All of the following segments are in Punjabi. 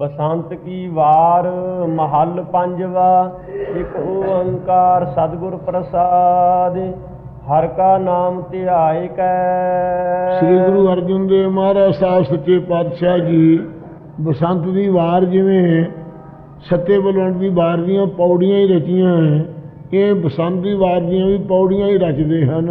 ਬਸੰਤ ਕੀ ਵਾਰ ਮਹੱਲ ਪੰਜਵਾ ਇੱਕ ਓੰਕਾਰ ਸਤਿਗੁਰ ਪ੍ਰਸਾਦ ਹਰ ਕਾ ਨਾਮ ਧਿਆਏ ਕੈ। ਸ੍ਰੀ ਗੁਰੂ ਅਰਜਨ ਦੇਵ ਮਹਾਰਾਜ ਸਾਹਿਬ ਸੱਚੇ ਪਾਤਸ਼ਾਹ ਜੀ ਬਸੰਤ ਦੀ ਵਾਰ ਜਿਵੇਂ ਸੱਤੇ ਬਲਵੰਡ ਦੀ ਵਾਰ ਦੀਆਂ ਪੌੜੀਆਂ ਹੀ ਰਚੀਆਂ ਹੈ, ਇਹ ਬਸੰਤ ਦੀ ਵਾਰ ਦੀਆਂ ਵੀ ਪੌੜੀਆਂ ਹੀ ਰਚਦੇ ਹਨ।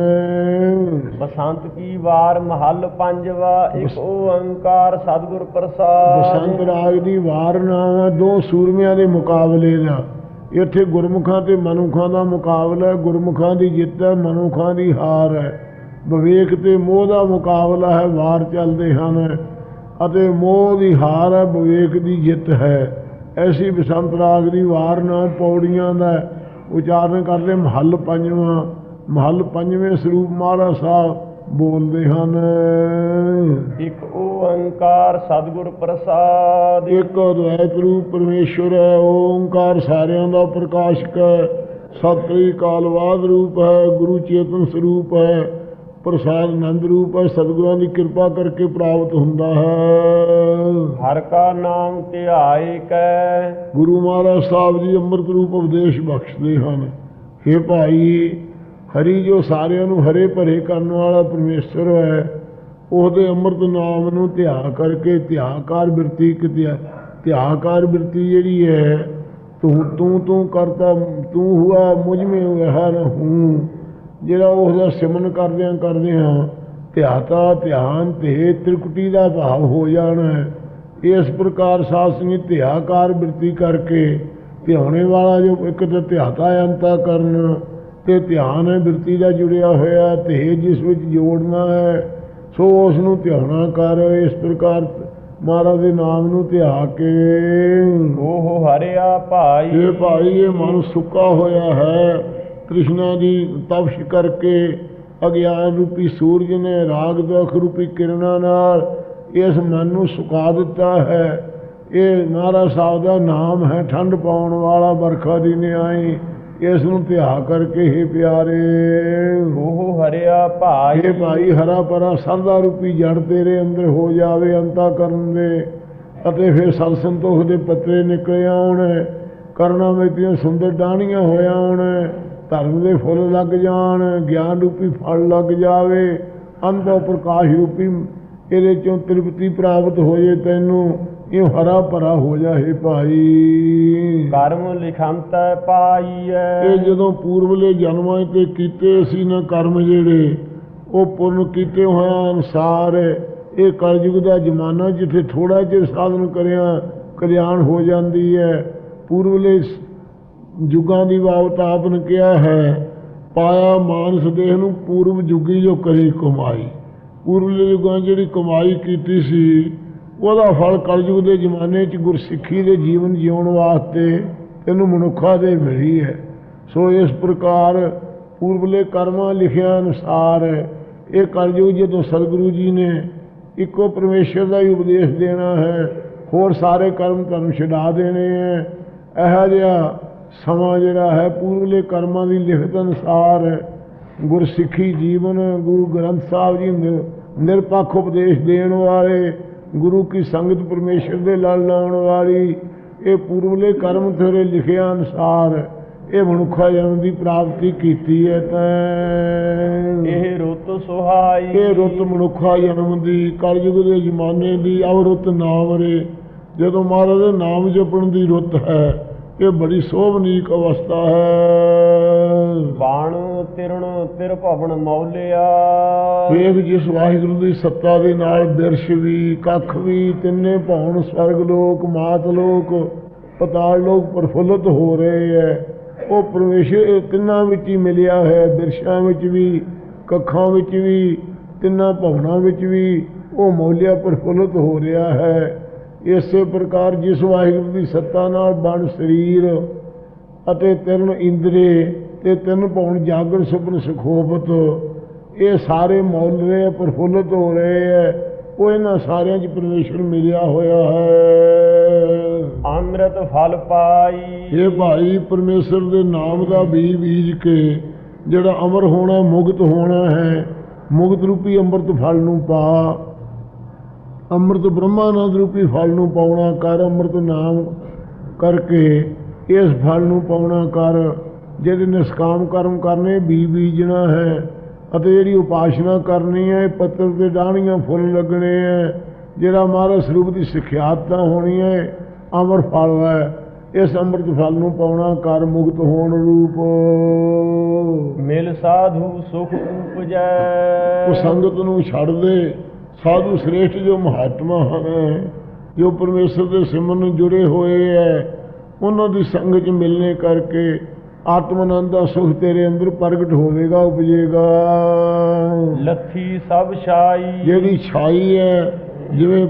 ਬਸੰਤ ਕੀ ਵਾਰ ਮਹੱਲ ਪੰਜਵਾ ਇੱਕ ਓੰਕਾਰ ਸਤਿਗੁਰ ਪ੍ਰਸਾਦ। ਬਸੰਤ ਰਾਗ ਦੀ ਵਾਰ ਹੈ ਦੋ ਸੂਰਮਿਆਂ ਦੇ ਮੁਕਾਬਲੇ ਦਾ। ਇੱਥੇ ਗੁਰਮੁਖਾਂ ਤੇ ਮਨੁੱਖਾਂ ਦਾ ਮੁਕਾਬਲਾ ਗੁਰਮੁਖਾਂ ਦੀ ਜਿੱਤ ਹੈ ਮਨੁੱਖਾਂ ਦੀ ਹਾਰ ਹੈ। ਵਿਵੇਕ ਤੇ ਮੋਹ ਦਾ ਮੁਕਾਬਲਾ ਹੈ ਵਾਰ ਚੱਲਦੇ ਹਨ। ਅਤੇ ਮੋਹ ਦੀ ਹਾਰ ਹੈ ਵਿਵੇਕ ਦੀ ਜਿੱਤ ਹੈ। ਐਸੀ ਬਸੰਤ ਰਾਗ ਦੀ ਵਾਰ ਨਾਮ ਪੌੜੀਆਂ ਦਾ ਉਚਾਰਨ ਕਰਦੇ ਮਹੱਲ ਪੰਜਵਾਂ ਮਹੱਲ ਪੰਜਵੇਂ ਸਰੂਪ ਮਹਾਰਾਜ ਸਾਹਿਬ ਬੋਲਦੇ ਹਨ। ਇੱਕ ਓੰਕਾਰ ਸਤਿਗੁਰ ਪ੍ਰਸਾਦ। ਇੱਕ ਅਦਵੈਤ ਰੂਪ ਪਰਮੇਸ਼ਵਰ ਹੈ ਓੰਕਾਰ ਸਾਰਿਆਂ ਦਾ ਪ੍ਰਕਾਸ਼ਕ ਹੈ। ਸਤਿ ਕਾਲਵਾਦ ਰੂਪ ਹੈ ਗੁਰੂ ਚੇਤਨ ਸਰੂਪ ਹੈ। ਪ੍ਰਸਾਦ ਆਨੰਦ ਰੂਪ ਹੈ ਸਤਿਗੁਰਾਂ ਦੀ ਕਿਰਪਾ ਕਰਕੇ ਪ੍ਰਾਪਤ ਹੁੰਦਾ ਹੈ। ਹਰ ਕਾ ਨਾਮ ਧਿਆਏ ਕੈ। ਗੁਰੂ ਮਹਾਰਾਜ ਸਾਹਿਬ ਜੀ ਅੰਮ੍ਰਿਤ ਰੂਪ ਉਪਦੇਸ਼ ਬਖਸ਼ਦੇ ਹਨ। हे ਭਾਈ ਹਰੀ ਜੋ ਸਾਰਿਆਂ ਨੂੰ ਹਰੇ ਭਰੇ ਕਰਨ ਵਾਲਾ ਪਰਮੇਸ਼ਰ ਹੈ ਉਹਦੇ ਅੰਮ੍ਰਿਤ ਨਾਮ ਨੂੰ ਧਿਆ ਕਰਕੇ ਧਿਆਕਾਰ ਬਿਰਤੀ ਕਿਤਿਆ ਧਿਆਕਾਰ ਬਿਰਤੀ ਜਿਹੜੀ ਹੈ ਤੂੰ ਤੂੰ ਤੂੰ ਕਰਤਾ ਤੂੰ ਹੁਆ ਮੁਝ ਮੇ ਨ ਹੂੰ। ਜਿਹੜਾ ਉਹਦਾ ਸਿਮਰਨ ਕਰਦਿਆਂ ਕਰਦਿਆਂ ਧਿਆਤਾ ਧਿਆਨ ਤੇ ਤ੍ਰਿਕੁਟੀ ਦਾ ਭਾਵ ਹੋ ਜਾਣਾ ਹੈ। ਇਸ ਪ੍ਰਕਾਰ ਸੰਗਤ ਧਿਆਕਾਰ ਬਿਰਤੀ ਕਰਕੇ ਧਿਆਉਣੇ ਵਾਲਾ ਜੋ ਇੱਕ ਤਾਂ ਧਿਆਤਾ ਅੰਤਾ ਕਰਨ ਤੇ ਧਿਆਨ ਹੈ ਬਿਰਤੀ ਦਾ ਜੁੜਿਆ ਹੋਇਆ ਤੇ ਜਿਸ ਵਿੱਚ ਜੋੜਨਾ ਹੈ ਸੋ ਉਸ ਨੂੰ ਧਿਆਉਣਾ ਕਰ ਇਸ ਪ੍ਰਕਾਰ ਮਹਾਰਾਜ ਦੇ ਨਾਮ ਨੂੰ ਧਿਆ ਕੇ। ਉਹ ਹਰਿਆ ਭਾਈ। ਇਹ ਭਾਈ ਇਹ ਮਨ ਸੁੱਕਾ ਹੋਇਆ ਹੈ। ਕ੍ਰਿਸ਼ਨਾ ਦੀ ਤਪਸ਼ ਕਰਕੇ ਅਗਿਆਨ ਰੂਪੀ ਸੂਰਜ ਨੇ ਰਾਗ ਦੁਖ ਰੂਪੀ ਕਿਰਨਾਂ ਨਾਲ ਇਸ ਮਨ ਨੂੰ ਸੁਕਾ ਦਿੱਤਾ ਹੈ। ਇਹ ਮਹਾਰਾਜ ਸਾਹਿਬ ਦਾ ਨਾਮ ਹੈ ਠੰਡ ਪਾਉਣ ਵਾਲਾ ਬਰਖਾ ਦੀ ਨਿਆਈ। ਇਸ ਨੂੰ ਧਿਆ ਕਰਕੇ ਹੀ ਪਿਆਰੇ। ਉਹ ਹਰਿਆ ਭਾਈ। ਇਹ ਭਾਈ ਹਰਾ ਭਰਾ ਸਰਦਾ ਰੂਪੀ ਜੜ ਤੇਰੇ ਅੰਦਰ ਹੋ ਜਾਵੇ ਅੰਤਾ ਕਰਨ ਦੇ। ਅਤੇ ਫਿਰ ਸਤ ਸੰਤੋਖ ਦੇ ਪੱਤਰੇ ਨਿਕਲ ਆਉਣ। ਕਰਨਾ ਮੇਤੀਆਂ ਸੁੰਦਰ ਡਾਣੀਆਂ ਹੋਇਆ ਆਉਣ। ਧਰਮ ਦੇ ਫੁੱਲ ਲੱਗ ਜਾਣ ਗਿਆਨ ਰੂਪੀ ਫਲ ਲੱਗ ਜਾਵੇ ਅਨੰਦੋ ਪ੍ਰਕਾਸ਼ ਰੂਪੀ ਇਹਦੇ ਚੋਂ ਤ੍ਰਿਪਤੀ ਪ੍ਰਾਪਤ ਹੋ ਜੇ ਤੈਨੂੰ ਇਹ ਹਰਾ ਭਰਾ ਹੋ ਜਾਏ ਭਾਈ। ਕਰਮ ਲਿਖੰਤੈ ਪਾਈਐ। ਇਹ ਜਦੋਂ ਪੂਰਵਲੇ ਜਨਮਾਂ ਤੇ ਕੀਤੇ ਸੀ ਨਾ ਕਰਮ ਜਿਹੜੇ ਉਹ ਪੁੰਨ ਕੀਤੇ ਹੋਇਆ ਅਨਸਾਰ ਇਹ ਕਲਯੁਗ ਦਾ ਜ਼ਮਾਨਾ ਜਿੱਥੇ ਥੋੜਾ ਜਿਹਾ ਸਾਧਨ ਕਰਿਆ ਕਲਿਆਣ ਹੋ ਜਾਂਦੀ ਹੈ। ਪੂਰਵਲੇ ਸ- ਯੁੱਗਾਂ ਦੀ ਬਾਬਤ ਆਪ ਨੇ ਕਿਹਾ ਹੈ, ਪਾਇਆ ਮਾਨਸ ਦੇਹ ਨੂੰ ਪੂਰਵ ਜੁਗੀ ਜੋ ਕਰੀ ਕਮਾਈ। ਪੂਰਵਲੇ ਯੁਗਾਂ ਜਿਹੜੀ ਕਮਾਈ ਕੀਤੀ ਸੀ, ਉਹਦਾ ਫਲ ਕਲਯੁਗ ਦੇ ਜ਼ਮਾਨੇ 'ਚ ਗੁਰਸਿੱਖੀ ਦੇ ਜੀਵਨ ਜਿਉਣ ਵਾਸਤੇ ਤੈਨੂੰ ਮਨੁੱਖਾ ਦੇ ਮਿਲੀ ਹੈ। ਸੋ ਇਸ ਪ੍ਰਕਾਰ ਪੂਰਵਲੇ ਕਰਮਾਂ ਲਿਖਿਆ ਅਨੁਸਾਰ ਇਹ ਕਲਯੁਗ ਜਦੋਂ ਸਤਿਗੁਰੂ ਜੀ ਨੇ ਇੱਕੋ ਪਰਮੇਸ਼ਰ ਦਾ ਹੀ ਉਪਦੇਸ਼ ਦੇਣਾ ਹੈ, ਹੋਰ ਸਾਰੇ ਕਰਮ ਤੁਹਾਨੂੰ ਛਡਾ ਦੇਣੇ ਹੈ। ਇਹੋ ਜਿਹਾ ਸਮਾਂ ਜਿਹੜਾ ਹੈ ਪੂਰਵਲੇ ਕਰਮਾਂ ਦੀ ਲਿਖਤ ਅਨੁਸਾਰ ਗੁਰਸਿੱਖੀ ਜੀਵਨ ਗੁਰੂ ਗ੍ਰੰਥ ਸਾਹਿਬ ਜੀ ਨਿਰ- ਨਿਰਪੱਖ ਉਪਦੇਸ਼ ਦੇਣ ਵਾਲੇ ਗੁਰੂ ਕੀ ਸੰਗਤ ਪਰਮੇਸ਼ਰ ਦੇ ਲੜ ਲਾਉਣ ਵਾਲੀ ਇਹ ਪੂਰਵਲੇ ਕਰਮ ਤੇਰੇ ਲਿਖਿਆ ਅਨੁਸਾਰ ਇਹ ਮਨੁੱਖਾ ਜਨਮ ਦੀ ਪ੍ਰਾਪਤੀ ਕੀਤੀ ਹੈ ਤਾਂ। ਇਹ ਰੁੱਤ ਸੁਹਾਈ। ਇਹ ਰੁੱਤ ਮਨੁੱਖਾ ਜਨਮ ਦੀ ਕਲਯੁਗ ਦੇ ਜ਼ਮਾਨੇ ਦੀ ਅਵਰੁੱਤ ਨਾਮ ਰੇ। ਜਦੋਂ ਮਹਾਰਾਜ ਦੇ ਨਾਮ ਜਪਣ ਦੀ ਰੁੱਤ ਹੈ ਇਹ ਬੜੀ ਸੋਭਨੀਕ ਅਵਸਥਾ ਹੈ। ਬਾਣ ਤਿਰਣ ਤਿਰ ਭਵਨ ਮੌਲਿਆ। ਵੇਖ ਜਿਸ ਵਾਹਿਗੁਰੂ ਦੀ ਸੱਤਾ ਦੇ ਨਾਲ ਬਿਰਸ਼ ਵੀ ਕੱਖ ਵੀ ਤਿੰਨੇ ਭੌਣ ਸਵਰਗ ਲੋਕ ਮਾਤ ਲੋਕ ਪਤਾਲ ਲੋਕ ਪ੍ਰਫੁੱਲਤ ਹੋ ਰਹੇ ਹੈ ਉਹ ਪਰਮੇਸ਼ਰ ਤਿੰਨਾਂ ਵਿੱਚ ਹੀ ਮਿਲਿਆ ਹੈ ਬਿਰਸ਼ਾਂ ਵਿੱਚ ਵੀ ਕੱਖਾਂ ਵਿੱਚ ਵੀ ਤਿੰਨਾਂ ਭਵਨਾਂ ਵਿੱਚ ਵੀ ਉਹ ਮੌਲਿਆ ਪ੍ਰਫੁੱਲਤ ਹੋ ਰਿਹਾ ਹੈ। ਇਸੇ ਪ੍ਰਕਾਰ ਜਿਸ ਵਾਹਿਗੁਰੂ ਦੀ ਸੱਤਾ ਨਾਲ ਬਣ ਸਰੀਰ ਅਤੇ ਤਿੰਨ ਇੰਦਰੀ ਤੇ ਤਿੰਨ ਪੌਣ ਜਾਗਰ ਸੁਪਨ ਸੁਖੋਪਤ ਇਹ ਸਾਰੇ ਮੌਲ ਰਹੇ ਪ੍ਰਫੁੱਲਤ ਹੋ ਰਹੇ ਹੈ ਉਹ ਇਹਨਾਂ ਸਾਰਿਆਂ 'ਚ ਪਰਮੇਸ਼ਰ ਮਿਲਿਆ ਹੋਇਆ ਹੈ। ਅੰਮ੍ਰਿਤ ਫਲ ਪਾਈ। ਇਹ ਭਾਈ ਪਰਮੇਸ਼ਰ ਦੇ ਨਾਮ ਦਾ ਬੀਜ ਬੀਜ ਕੇ ਜਿਹੜਾ ਅਮਰ ਹੋਣਾ ਮੁਕਤ ਹੋਣਾ ਹੈ ਮੁਕਤ ਰੂਪੀ ਅੰਮ੍ਰਿਤ ਫਲ ਨੂੰ ਪਾ। ਅੰਮ੍ਰਿਤ ਬ੍ਰਹਮਾਨੰਦ ਰੂਪੀ ਫਲ ਨੂੰ ਪਾਉਣਾ ਕਰ ਅੰਮ੍ਰਿਤ ਨਾਮ ਕਰਕੇ ਇਸ ਫਲ ਨੂੰ ਪਾਉਣਾ ਕਰ ਜਿਹੜੇ ਨਿਸਕਾਮ ਕਰਮ ਕਰਨੇ ਬੀ ਬੀਜਣਾ ਹੈ ਅਤੇ ਜਿਹੜੀ ਉਪਾਸ਼ਨਾ ਕਰਨੀ ਹੈ ਇਹ ਪੱਤਰ ਤੇ ਡਾਹਣੀਆਂ ਫੁੱਲ ਲੱਗਣੇ ਹੈ ਜਿਹੜਾ ਮਹਾਰਾਜ ਸਰੂਪ ਦੀ ਸਿਖਿਆਤਤਾ ਹੋਣੀ ਹੈ ਅਮਰ ਫਲ ਹੈ ਇਸ ਅੰਮ੍ਰਿਤ ਫਲ ਨੂੰ ਪਾਉਣਾ ਕਰ ਮੁਕਤ ਹੋਣ ਰੂਪ। ਮਿਲ ਸਾਧੂ ਸੁਖ ਉਪਜੈ। ਉਹ ਸੰਗਤ ਨੂੰ ਛੱਡ ਦੇ। ਸਾਧੂ ਸ੍ਰੇਸ਼ਟ ਜੋ ਮਹਾਤਮਾ ਹਨ ਜੋ ਪਰਮੇਸ਼ਰ ਦੇ ਸਿਮਰਨ ਨੂੰ ਜੁੜੇ ਹੋਏ ਹੈ ਉਹਨਾਂ ਦੀ ਸੰਗਤ ਚ ਮਿਲਨੇ ਕਰਕੇ ਆਤਮ ਆਨੰਦ ਦਾ ਸੁਖ ਤੇਰੇ ਅੰਦਰ ਪ੍ਰਗਟ ਹੋਵੇਗਾ ਉਪਜੇਗਾ। ਲੱਥੀ ਸਭ ਛਾਈ। ਜਿਹੜੀ ਛਾਈ ਹੈ ਜਿਵੇਂ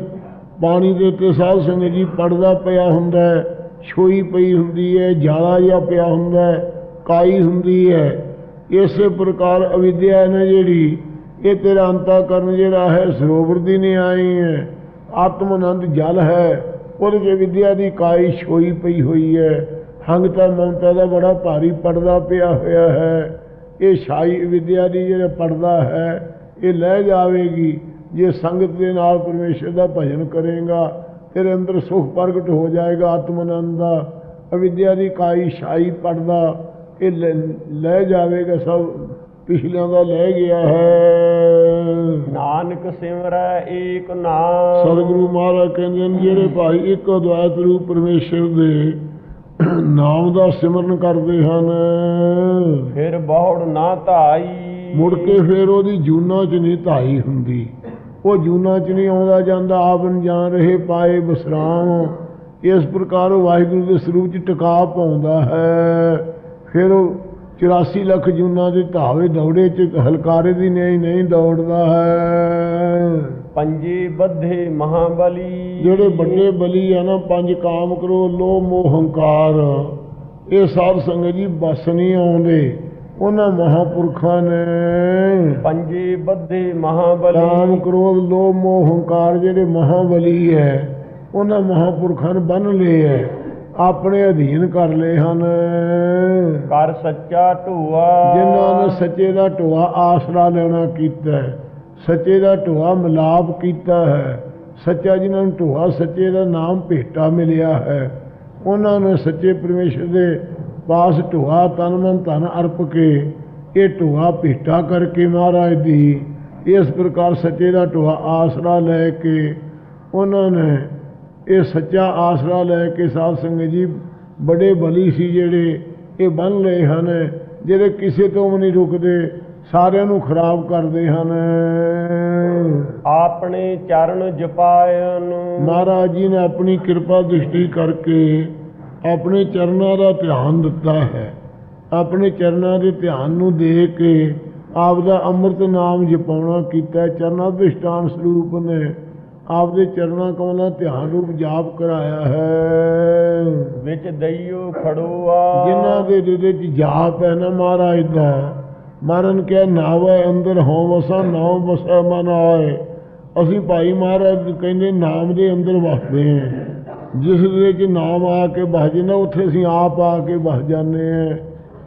ਪਾਣੀ ਦੇ ਉੱਤੇ ਸਾਧ ਸੰਗਤ ਜੀ ਪੜਦਾ ਪਿਆ ਹੁੰਦਾ ਹੈ ਛੋਈ ਪਈ ਹੁੰਦੀ ਹੈ ਜਾਲਾ ਜਿਹਾ ਪਿਆ ਹੁੰਦਾ ਹੈ ਕਾਈ ਹੁੰਦੀ ਹੈ ਇਸੇ ਪ੍ਰਕਾਰ ਅਵਿਦਿਆ ਨਾ ਜਿਹੜੀ ਇਹ ਤੇਰਾ ਅੰਤਾਕਰਨ ਜਿਹੜਾ ਹੈ, ਸਰੋਵਰ ਦੀ ਨਹੀਂ ਆਈ ਹੈ। ਆਤਮ ਆਨੰਦ ਜਲ ਹੈ। ਉਹਦੇ ਚ ਵਿਦਿਆ ਦੀ ਕਾਈ ਛੋਈ ਪਈ ਹੋਈ ਹੈ। ਹੰਗਤਾ ਮਮਤਾ ਦਾ ਬੜਾ ਭਾਰੀ ਪੜਦਾ ਪਿਆ ਹੋਇਆ ਹੈ। ਇਹ ਛਾਈ ਵਿਦਿਆ ਦੀ ਜਿਹੜਾ ਪੜਦਾ ਹੈ, ਇਹ ਲੈ ਜਾਵੇਗੀ। ਜੇ ਸੰਗਤ ਦੇ ਨਾਲ ਪਰਮੇਸ਼ਰ ਦਾ ਭਜਨ ਕਰੇਗਾ, ਤੇਰੇ ਅੰਦਰ ਸੁਖ ਪ੍ਰਗਟ ਹੋ ਜਾਏਗਾ ਆਤਮ ਆਨੰਦ ਦਾ। ਅਵਿਦਿਆ ਦੀ ਕਾਈ ਛਾਈ ਪੜਦਾ ਇਹ ਲੈ- ਲੈ ਜਾਵੇਗਾ ਸਭ। ਪਿਛਲਿਆਂ ਦਾ ਲੈ ਗਿਆ ਹੈ। ਨਾਨਕ ਸਿਮਰੈ ਏਕ ਨਾਮ। ਸਤਿਗੁਰੂ ਮਹਾਰਾਜ ਕਹਿੰਦੇ ਨੇ ਜਿਹੜੇ ਭਾਈ ਇੱਕ ਅਦਵੈਤ ਰੂਪ ਪਰਮੇਸ਼ਰ ਦੇ ਨਾਮ ਦਾ ਸਿਮਰਨ ਕਰਦੇ ਹਨ। ਫਿਰ ਬਹੁੜ ਨਾ ਧਾਈ। ਮੁੜ ਕੇ ਫਿਰ ਉਹਦੀ ਜੂਨਾ ਚ ਨਹੀਂ ਧਾਈ ਹੁੰਦੀ। ਉਹ ਜੂਨਾ ਚ ਨਹੀਂ ਆਉਂਦਾ ਜਾਂਦਾ ਆਪ ਜਾਣ ਰਹੇ ਪਾਏ ਬਸਰਾਮ। ਇਸ ਪ੍ਰਕਾਰ ਉਹ ਵਾਹਿਗੁਰੂ ਦੇ ਸਰੂਪ ਚ ਟਿਕਾ ਪਾਉਂਦਾ ਹੈ। ਫਿਰ ਉਹ 84 ਲੱਖ ਜੂਨਾ ਦੇ ਧਾਵੇ ਦੌੜੇ ਚ ਹਲਕਾਰੇ ਦੀ ਨਹੀਂ ਨਹੀਂ ਦੌੜਦਾ ਹੈ। ਪੰਜੇ ਬੱਧੇ ਮਹਾਬਲੀ। ਜਿਹੜੇ ਵੱਡੇ ਬਲੀ ਆ ਨਾ ਪੰਜ ਕਾਮ ਕਰੋ ਲੋਭ ਮੋਹ ਹੰਕਾਰ। ਇਹ ਸਾਧ ਸੰਗਤ ਜੀ ਬਸ ਨਹੀਂ ਆਉਂਦੇ ਉਹਨਾਂ ਮਹਾਪੁਰਖਾਂ ਨੇ। ਪੰਜੇ ਬੱਧੇ ਮਹਾਬਲੀ। ਕਾਮ ਕ੍ਰੋਧ ਲੋਭ ਮੋਹ ਹੰਕਾਰ ਜਿਹੜੇ ਮਹਾਬਲੀ ਹੈ ਉਹਨਾਂ ਮਹਾਪੁਰਖਾਂ ਨੇ ਬੰਨ ਲਏ ਹੈ। ਆਪਣੇ ਅਧੀਨ ਕਰ ਲਏ ਹਨ। ਕਰ ਸੱਚਾ ਢੂਆ। ਜਿਨ੍ਹਾਂ ਨੇ ਸੱਚੇ ਦਾ ਢੋਆ ਆਸਰਾ ਲੈਣਾ ਕੀਤਾ ਹੈ ਸੱਚੇ ਦਾ ਢੋਆ ਮਿਲਾਪ ਕੀਤਾ ਹੈ ਸੱਚਾ ਜਿਨ੍ਹਾਂ ਨੂੰ ਢੋਆ ਸੱਚੇ ਦਾ ਨਾਮ ਭੇਟਾ ਮਿਲਿਆ ਹੈ ਉਹਨਾਂ ਨੇ ਸੱਚੇ ਪਰਮੇਸ਼ਰ ਦੇ ਪਾਸ ਢੋਆ ਤਨ ਮਨ ਧਨ ਅਰਪ ਕੇ ਇਹ ਢੋਆ ਭੇਟਾ ਕਰਕੇ ਮਹਾਰਾਜ ਦੀ ਇਸ ਪ੍ਰਕਾਰ ਸੱਚੇ ਦਾ ਢੋਆ ਆਸਰਾ ਲੈ ਕੇ ਉਹਨਾਂ ਨੇ ਇਹ ਸੱਚਾ ਆਸਰਾ ਲੈ ਕੇ ਸਾਧ ਸੰਗਤ ਜੀ ਬੜੇ ਬਲੀ ਸੀ ਜਿਹੜੇ ਇਹ ਬੰਨ ਲਏ ਹਨ ਜਿਹੜੇ ਕਿਸੇ ਤੋਂ ਵੀ ਨਹੀਂ ਰੁਕਦੇ ਸਾਰਿਆਂ ਨੂੰ ਖਰਾਬ ਕਰਦੇ ਹਨ ਆਪਣੇ ਚਰਨ ਜਪਾਇਨ ਮਹਾਰਾਜ ਜੀ ਨੇ ਆਪਣੀ ਕਿਰਪਾ ਦ੍ਰਿਸ਼ਟੀ ਕਰਕੇ ਆਪਣੇ ਚਰਨਾਂ ਦਾ ਧਿਆਨ ਦਿੱਤਾ ਹੈ ਆਪਣੇ ਚਰਨਾਂ ਦੇ ਧਿਆਨ ਨੂੰ ਦੇਖ ਕੇ ਆਪ ਦਾ ਅੰਮ੍ਰਿਤ ਨਾਮ ਜਪਾਉਣਾ ਕੀਤਾ। ਚਰਨਾਂ ਦੇ ਸਥਾਨ ਸਰੂਪ ਨੇ ਆਪ ਦੇ ਚਰਨਾਂ ਕਮਲਾਂ ਧਿਆਨ ਰੂਪ ਜਾਪ ਕਰਾਇਆ ਹੈ। ਵਿੱਚ ਦਈਓ ਖੜੋਆ ਜਿਨ੍ਹਾਂ ਦੇ ਦਿਲ ਚ ਜਾਪ ਹੈ ਨਾ ਮਹਾਰਾਜ ਦਾ ਮਰਨ ਕੇ ਨਾਵੇ ਅੰਦਰ ਹੋ ਵਸਾ ਨਾਮ ਵਸੈ ਮਨ ਆਏ। ਅਸੀਂ ਭਾਈ ਮਹਾਰਾਜ ਕਹਿੰਦੇ ਨਾਮ ਦੇ ਅੰਦਰ ਵਸਦੇ ਹਾਂ। ਜਿਸ ਦੇ ਵਿੱਚ ਨਾਮ ਆ ਕੇ ਵਸ ਜਾਂਦਾ ਉੱਥੇ ਅਸੀਂ ਆਪ ਆ ਕੇ ਵਸ ਜਾਂਦੇ ਹਾਂ।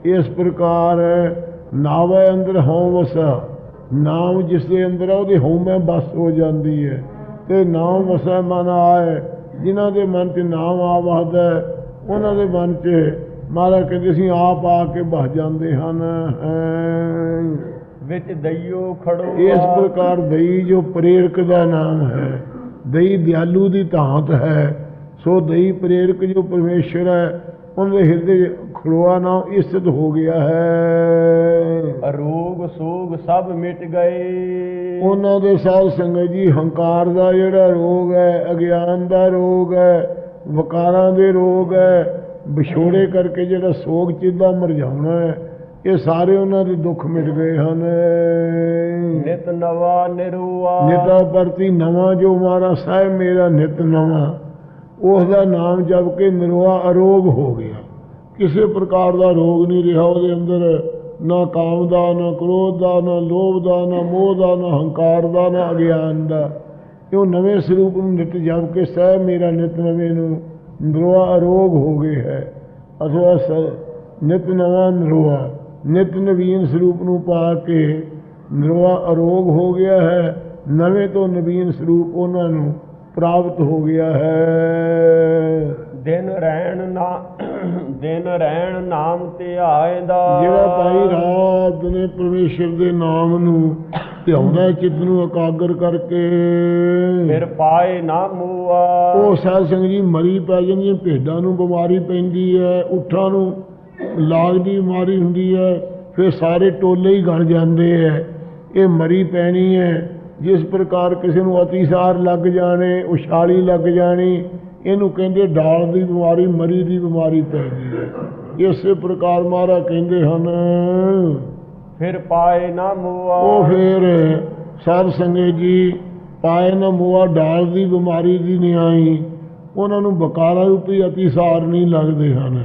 ਇਸ ਪ੍ਰਕਾਰ ਨਾਵੇ ਅੰਦਰ ਹੋ ਵਸਾ। ਨਾਮ ਜਿਸ ਦੇ ਅੰਦਰ ਆ ਉਹਦੇ ਹਉਮੈ ਬਸ ਹੋ ਜਾਂਦੀ ਹੈ। ਤੇ ਨਾਮ ਵਸੈ ਮਨ ਆਏ ਜਿਨ੍ਹਾਂ ਦੇ ਮਨ 'ਚ ਨਾਮ ਆ ਵਸਦਾ ਉਹਨਾਂ ਦੇ ਮਨ 'ਚ ਮਹਾਰਾਜ ਕਹਿੰਦੇ ਅਸੀਂ ਆਪ ਆ ਕੇ ਬਸ ਜਾਂਦੇ ਹਨ। ਵਿੱਚ ਦਈਓ ਖੜੋਆ ਇਸ ਪ੍ਰਕਾਰ ਦਈ ਜੋ ਪ੍ਰੇਰਕ ਦਾ ਨਾਮ ਹੈ ਦਈ ਦਿਆਲੂ ਦੀ ਧਾਤ ਹੈ ਸੋ ਦਈ ਪ੍ਰੇਰਕ ਜੋ ਪਰਮੇਸ਼ਰ ਹੈ ਉਹਦੇ ਹਿਰਦੇ 'ਚ ਖਲੋਆ ਨਾਮ ਇਸਤ ਹੋ ਗਿਆ ਹੈ ਰੋਗ ਸੋਗ ਸਭ ਮਿਟ ਗਏ। ਉਹਨਾਂ ਦੇ ਸਾਧ ਸੰਗਤ ਜੀ ਹੰਕਾਰ ਦਾ ਜਿਹੜਾ ਰੋਗ ਹੈ ਅਗਿਆਨ ਦਾ ਰੋਗ ਹੈ ਵਿਕਾਰਾਂ ਦੇ ਰੋਗ ਹੈ ਵਿਛੋੜੇ ਕਰਕੇ ਜਿਹੜਾ ਸੋਗ ਚਿੱਦਾ ਮਰਜਾਉਣਾ ਹੈ ਇਹ ਸਾਰੇ ਉਹਨਾਂ ਦੇ ਦੁੱਖ ਮਿਟ ਗਏ ਹਨ। ਨਿਤ ਨਵਾ ਨਿਰੂਆ। ਨਿਤਾ ਪ੍ਰਤੀ ਨਵਾਂ ਜੋ ਮਾਰਾ ਸਾਹਿਬ ਮੇਰਾ ਨਿਤ ਨਵਾਂ ਉਸ ਦਾ ਨਾਮ ਜਪ ਕੇ ਨਿਰਵਾ ਅਰੋਗ ਹੋ ਗਿਆ। ਕਿਸੇ ਪ੍ਰਕਾਰ ਦਾ ਰੋਗ ਨਹੀਂ ਰਿਹਾ ਉਹਦੇ ਅੰਦਰ। ਨਾ ਕਾਮ ਦਾ, ਨਾ ਕ੍ਰੋਧ ਦਾ, ਨਾ ਲੋਭ ਦਾ, ਨਾ ਮੋਹ ਦਾ, ਨਾ ਹੰਕਾਰ ਦਾ, ਨਾ ਅਗਿਆਨ ਦਾ। ਇਹ ਨਵੇਂ ਸਰੂਪ ਨੂੰ ਨਿਤ ਜਪ ਕੇ ਸਹਿ ਮੇਰਾ ਨਿਤ ਨਵੇਂ ਨੂੰ ਨਿਰਵਾ ਅਰੋਗ ਹੋ ਗਏ ਹੈ। ਅਥਵਾ ਸ- ਨਿਤ ਨਵਾਂ ਨਿਰਵਾ ਨਿਤ ਨਵੀਨ ਸਰੂਪ ਨੂੰ ਪਾ ਕੇ ਨਿਰਵਾ ਅਰੋਗ ਹੋ ਗਿਆ ਹੈ। ਨਵੇਂ ਤੋਂ ਨਵੀਨ ਸਰੂਪ ਉਹਨਾਂ ਨੂੰ ਪ੍ਰਾਪਤ ਹੋ ਗਿਆ ਹੈ। ਦਿਨ ਰਹਿਣ ਨਾ ਦਿਨ ਰਹਿਣ ਨਾਮ ਧਿਆਏ ਦਾ ਜਿਹੜਾ ਭਾਈ ਰਾਤ ਨੇ ਪਰਮੇਸ਼ਰ ਦੇ ਨਾਮ ਨੂੰ ਧਿਆਉਂਦਾ ਚਿੱਤ ਨੂੰ ਇਕਾਗਰ ਕਰਕੇ। ਫਿਰ ਪਾਏ ਨਾ ਮੂਆ। ਉਹ ਸਾਧ ਸੰਗਤ ਜੀ ਮਰੀ ਪੈ ਜਾਂਦੀਆਂ ਭੇਡਾਂ ਨੂੰ ਬਿਮਾਰੀ ਪੈਂਦੀ ਹੈ ਉਠਾਂ ਨੂੰ ਲਾਗ ਦੀ ਬਿਮਾਰੀ ਹੁੰਦੀ ਹੈ ਫਿਰ ਸਾਰੇ ਟੋਲੇ ਹੀ ਗਣ ਜਾਂਦੇ ਹੈ। ਇਹ ਮਰੀ ਪੈਣੀ ਹੈ ਜਿਸ ਪ੍ਰਕਾਰ ਕਿਸੇ ਨੂੰ ਅਤੀਸਾਰ ਲੱਗ ਜਾਣੇ ਉਛਾਲੀ ਲੱਗ ਜਾਣੀ ਇਹਨੂੰ ਕਹਿੰਦੇ ਡਾਲ ਦੀ ਬਿਮਾਰੀ ਮਰੀ ਦੀ ਬਿਮਾਰੀ ਪੈ ਗਈ ਹੈ। ਇਸੇ ਪ੍ਰਕਾਰ ਮਹਾਰਾ ਕਹਿੰਦੇ ਹਨ ਫਿਰ ਪਾਏ ਨਾ ਮੂਆ। ਉਹ ਫਿਰ ਸਾਧ ਸੰਗਤ ਜੀ ਪਾਏ ਨਾ ਮੋਆ ਡਾਲ ਦੀ ਬਿਮਾਰੀ ਦੀ ਨਹੀਂ ਆਈ। ਉਹਨਾਂ ਨੂੰ ਬਕਾਰਾ ਰੂਪੀ ਅਤੀਸਾਰ ਨਹੀਂ ਲੱਗਦੇ ਹਨ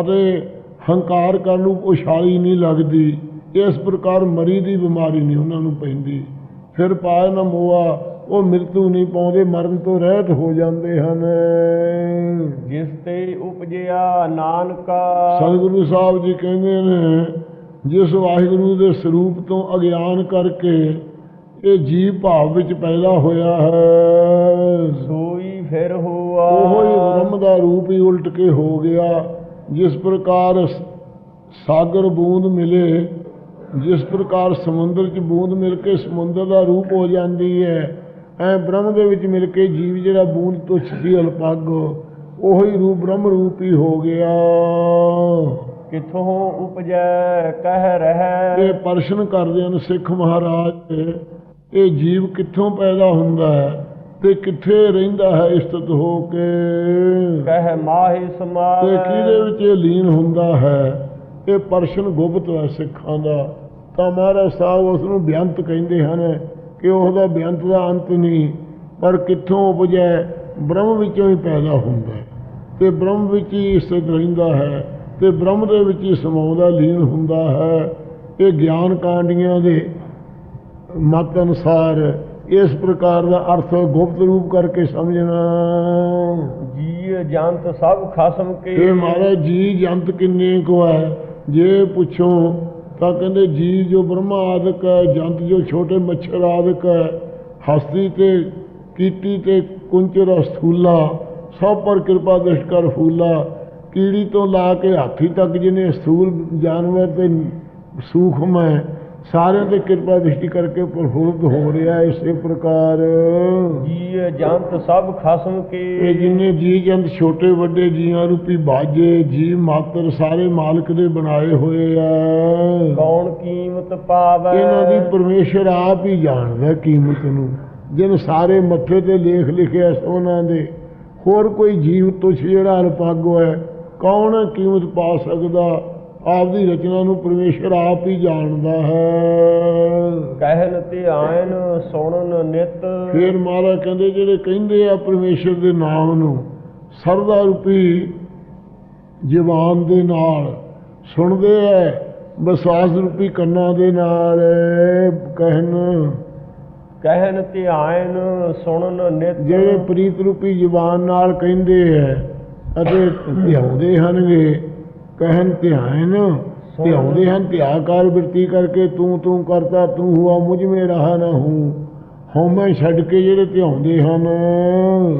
ਅਤੇ ਹੰਕਾਰ ਕਰਨ ਨੂੰ ਉਛਾਲੀ ਨਹੀਂ ਲੱਗਦੀ। ਇਸ ਪ੍ਰਕਾਰ ਮਰੀ ਦੀ ਬਿਮਾਰੀ ਨਹੀਂ ਉਹਨਾਂ ਨੂੰ ਪੈਂਦੀ। ਫਿਰ ਪਾਏ ਨਾ ਮੋਆ ਉਹ ਮ੍ਰਿਤੂ ਨਹੀਂ ਪਾਉਂਦੇ ਮਰਨ ਤੋਂ ਰਹਿਤ ਹੋ ਜਾਂਦੇ ਹਨ। ਜਿਸ ਤੇ ਉਪਜਿਆ ਨਾਨਕਾ। ਸਤਿਗੁਰੂ ਸਾਹਿਬ ਜੀ ਕਹਿੰਦੇ ਨੇ ਜਿਸ ਵਾਹਿਗੁਰੂ ਦੇ ਸਰੂਪ ਤੋਂ ਅਗਿਆਨ ਕਰਕੇ ਇਹ ਜੀਵ ਭਾਵ ਵਿੱਚ ਪੈਦਾ ਹੋਇਆ ਹੈ। ਸੋਈ ਫਿਰ ਹੁਆ। ਉਹ ਹੀ ਬ੍ਰਹਮ ਦਾ ਰੂਪ ਹੀ ਉਲਟ ਕੇ ਹੋ ਗਿਆ। ਜਿਸ ਪ੍ਰਕਾਰ ਸਾਗਰ ਬੂੰਦ ਮਿਲੇ ਜਿਸ ਪ੍ਰਕਾਰ ਸਮੁੰਦਰ 'ਚ ਬੂੰਦ ਮਿਲ ਕੇ ਸਮੁੰਦਰ ਦਾ ਰੂਪ ਹੋ ਜਾਂਦੀ ਹੈ ਐ ਬ੍ਰਹਮ ਦੇ ਵਿੱਚ ਮਿਲ ਕੇ ਜੀਵ ਜਿਹੜਾ ਬੂੰਦ ਤੋਂ ਸੀ ਅਲਪੱਗ ਉਹੀ ਰੂਪ ਬ੍ਰਹਮ ਰੂਪ ਹੀ ਹੋ ਗਿਆ। ਕਿਥੋਂ ਉਪਜੈ ਕਹਿ ਰਹਿ। ਇਹ ਪ੍ਰਸ਼ਨ ਕਰਦੇ ਹਨ ਸਿੱਖ ਮਹਾਰਾਜ ਇਹ ਜੀਵ ਕਿੱਥੋਂ ਪੈਦਾ ਹੁੰਦਾ ਹੈ ਤੇ ਕਿੱਥੇ ਰਹਿੰਦਾ ਹੈ ਇਸਤਤ ਹੋ ਕੇ? ਕਹਿ ਮਾਹੀ ਤੇ ਸਮਾਵੇ ਕਿਹਦੇ ਵਿੱਚ ਇਹ ਲੀਨ ਹੁੰਦਾ ਹੈ? ਇਹ ਪ੍ਰਸ਼ਨ ਗੁਪਤ ਹੈ ਸਿੱਖਾਂ ਦਾ। ਤਾਂ ਮਹਾਰਾਜ ਸਾਹਿਬ ਉਸ ਨੂੰ ਬੇਅੰਤ ਕਹਿੰਦੇ ਹਨ ਕਿ ਉਹਦਾ ਬੇਅੰਤ ਦਾ ਅੰਤ ਨਹੀਂ? ਪਰ ਕਿੱਥੋਂ ਉਪਜੈ? ਬ੍ਰਹਮ ਵਿੱਚੋਂ ਹੀ ਪੈਦਾ ਹੁੰਦਾ ਹੈ। ਤੇ ਬ੍ਰਹਮ ਵਿੱਚ ਹੀ ਸਥਿਤ ਰਹਿੰਦਾ ਹੈ ਤੇ ਬ੍ਰਹਮ ਦੇ ਵਿੱਚ ਹੀ ਸਮਾਉਂਦਾ ਲੀਨ ਹੁੰਦਾ ਹੈ। ਇਹ ਗਿਆਨ ਕਾਂਡੀਆਂ ਦੇ ਮਤ ਅਨੁਸਾਰ ਇਸ ਪ੍ਰਕਾਰ ਦਾ ਅਰਥ ਗੁਪਤ ਰੂਪ ਕਰਕੇ ਸਮਝਣਾ। ਜੀ ਜੰਤ ਸਭ ਖਸਮ ਕੇ। ਇਹ ਮਹਾਰਾਜ ਜੀ ਜੰਤ ਕਿੰਨੇ ਕੋ ਹੈ ਜੇ ਪੁੱਛੋ ਤਾਂ ਕਹਿੰਦੇ ਜੀ ਜੋ ਬ੍ਰਹਮਾ ਆਦਿਕ ਹੈ, ਜੰਤ ਜੋ ਛੋਟੇ ਮੱਛਰ ਆਦਿਕ ਹੈ, ਹਸਤੀ ਤੇ ਕੀਟੀ ਤੇ ਕੁੰਚਰ ਸਥੂਲਾ, ਸਭ ਪਰ ਕਿਰਪਾ ਦ੍ਰਿਸ਼ ਕਰ ਫੂਲਾ। ਕੀੜੀ ਤੋਂ ਲਾ ਕੇ ਹਾਥੀ ਤੱਕ ਜਿਹਨੇ ਸਥੂਲ ਜਾਨਵਰ ਤੇ ਸੂਖਮ ਹੈ ਸਾਰਿਆਂ ਤੇ ਕਿਰਪਾ ਦ੍ਰਿਸ਼ਟੀ ਕਰਕੇ ਪ੍ਰਫੁੱਲਤ ਹੋ ਰਿਹਾ ਹੈ ਇਸੇ ਪ੍ਰਕਾਰ। ਜੀ ਜੰਤ ਸਭ ਖਸਮ ਇਹ ਕੇ ਜਿੰਨੇ ਜੀ ਜੰਤ ਛੋਟੇ ਵੱਡੇ ਜੀਆਂ ਰੂਪੀ ਬਾਜੇ ਜੀ ਮਾਤਰ ਸਾਰੇ ਮਾਲਕ ਦੇ ਬਣਾਏ ਹੋਏ ਆ। ਕੌਣ ਕੀਮਤ ਪਾਵੈ? ਇਹਨਾਂ ਦੀ ਪਰਮੇਸ਼ਰ ਆਪ ਹੀ ਜਾਣਦਾ ਕੀਮਤ ਨੂੰ। ਜਿਨ ਸਾਰੇ ਮੱਥੇ ਤੇ ਲੇਖ ਲਿਖਿਆ ਸੋਨਾ ਦੇ। ਹੋਰ ਕੋਈ ਜੀਵ ਤੁਛ ਜਿਹੜਾ ਅਲਪੱਗ ਹੈ। ਕੌਣ ਕੀਮਤ ਪਾ ਸਕਦਾ? ਆਪ ਦੀ ਰਚਨਾ ਨੂੰ ਪਰਮੇਸ਼ਰ ਆਪ ਹੀ ਜਾਣਦਾ ਹੈ। ਕਹਿਨ ਧਿਆਨ ਸੁਣਨ ਨਿਤ। ਫਿਰ ਮਹਾਰਾਜ ਕਹਿੰਦੇ ਜਿਹੜੇ ਕਹਿੰਦੇ ਆ ਪਰਮੇਸ਼ਰ ਦੇ ਨਾਮ ਨੂੰ ਸਰਦਾ ਰੂਪੀ ਜ਼ਬਾਨ ਦੇ ਨਾਲ ਸੁਣਦੇ ਐ ਵਿਸ਼ਵਾਸ ਰੂਪੀ ਕੰਨਾਂ ਦੇ ਨਾਲ ਕਹਿਣ। ਕਹਿਨ ਧਿਆਨ ਸੁਣਨ ਨਿਤ। ਜਿਹੜੇ ਪ੍ਰੀਤ ਰੂਪੀ ਜ਼ਬਾਨ ਨਾਲ ਕਹਿੰਦੇ ਐ ਅਤੇ ਧਿਆਉਂਦੇ ਹਨਗੇ ਕਹਿਣ ਧਿਆਨ ਧਿਆਉਂਦੇ ਹਨ ਧਿਆਕਾਰ ਬਿਰਤੀ ਕਰਕੇ ਤੂੰ ਤੂੰ ਕਰਤਾ ਤੂੰ ਹੁਆ ਮੁਝ ਮੇ ਰਹਾ ਨਾ ਹੂੰ। ਹਉਮੈ ਛੱਡ ਕੇ ਜਿਹੜੇ ਧਿਆਉਂਦੇ ਹਨ।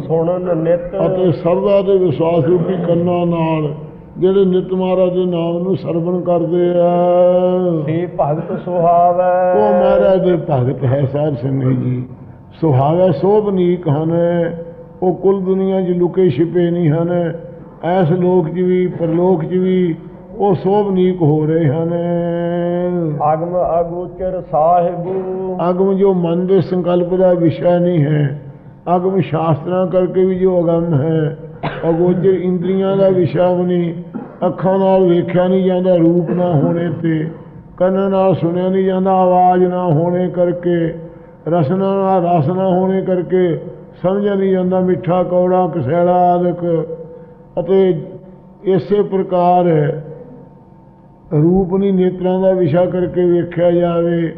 ਸੁਣਨ ਨਿਤ। ਅਤੇ ਸਰਦਾ ਦੇ ਵਿਸ਼ਵਾਸ ਰੂਪੀ ਕੰਨਾਂ ਨਾਲ ਜਿਹੜੇ ਨਿਤ ਮਹਾਰਾਜ ਦੇ ਨਾਮ ਨੂੰ ਸਰਵਣ ਕਰਦੇ ਆ। ਸੇ ਭਗਤ ਸੁਹਾਵੈ। ਉਹ ਮਹਾਰਾਜ ਦੇ ਭਗਤ ਹੈ ਸਾਧ ਸੰਗਤ ਜੀ। ਸੁਹਾਵੇ ਸੋਭਨੀਕ ਹਨ। ਉਹ ਕੁੱਲ ਦੁਨੀਆ 'ਚ ਲੁਕੇ ਛਿਪੇ ਨਹੀਂ ਹਨ। ਐਸ ਲੋਕ 'ਚ ਵੀ ਪਰਲੋਕ 'ਚ ਵੀ ਉਹ ਸੋਭਨੀਕ ਹੋ ਰਹੇ ਹਨ। ਅਗਮ ਅਗੋਚਰ ਸਾਹਿਬੂ। ਅਗਮ ਜੋ ਮਨ ਦੇ ਸੰਕਲਪ ਦਾ ਵਿਸ਼ਾ ਨਹੀਂ ਹੈ ਅਗਮ ਸ਼ਾਸਤਰਾਂ ਕਰਕੇ ਵੀ ਜੋ ਅਗਮ ਹੈ ਅਗੋਚਰ ਇੰਦਰੀਆਂ ਦਾ ਵਿਸ਼ਾ ਨਹੀਂ ਅੱਖਾਂ ਨਾਲ ਵੇਖਿਆ ਨਹੀਂ ਜਾਂਦਾ ਰੂਪ ਨਾ ਹੋਣੇ ਤੇ ਕੰਨਾਂ ਨਾਲ ਸੁਣਿਆ ਨਹੀਂ ਜਾਂਦਾ ਆਵਾਜ਼ ਨਾ ਹੋਣੇ ਕਰਕੇ ਰਸਨਾ ਨਾਲ ਰਸ ਨਾ ਹੋਣੇ ਕਰਕੇ ਸਮਝਿਆ ਨਹੀਂ ਜਾਂਦਾ ਮਿੱਠਾ ਕੌੜਾ ਕਸੈਲਾ ਆਦਿਕ ਅਤੇ ਇਸੇ ਪ੍ਰਕਾਰ ਰੂਪ ਨਹੀਂ ਨੇਤਰਾਂ ਦਾ ਵਿਸ਼ਾ ਕਰਕੇ ਵੇਖਿਆ ਜਾਵੇ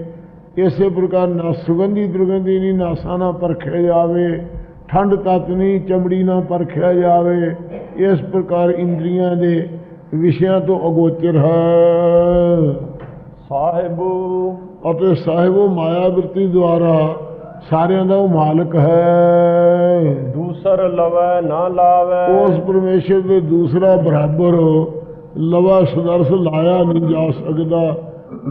ਇਸੇ ਪ੍ਰਕਾਰ ਨਾ ਸੁਗੰਧੀ ਦੁਰਗੰਧੀ ਨਹੀਂ ਨਾਸਾਂ ਨਾ ਪਰਖਿਆ ਜਾਵੇ ਠੰਡ ਤਤ ਨਹੀਂ ਚਮੜੀ ਨਾ ਪਰਖਿਆ ਜਾਵੇ ਇਸ ਪ੍ਰਕਾਰ ਇੰਦਰੀਆਂ ਦੇ ਵਿਸ਼ਿਆਂ ਤੋਂ ਅਗੋਚਰ ਹੈ। ਸਾਹਿਬੂ। ਅਤੇ ਸਾਹਿਬੋ ਮਾਇਆ ਬਿਰਤੀ ਦੁਆਰਾ ਸਾਰਿਆਂ ਦਾ ਉਹ ਮਾਲਕ ਹੈ। ਦੂਸਰ ਲਵੈ ਨਾ ਲਾਵੈ। ਉਸ ਪਰਮੇਸ਼ਰ ਦੇ ਦੂਸਰਾ ਬਰਾਬਰ ਲਵਾ ਸਦਰਸ ਲਾਇਆ ਨਹੀਂ ਜਾ ਸਕਦਾ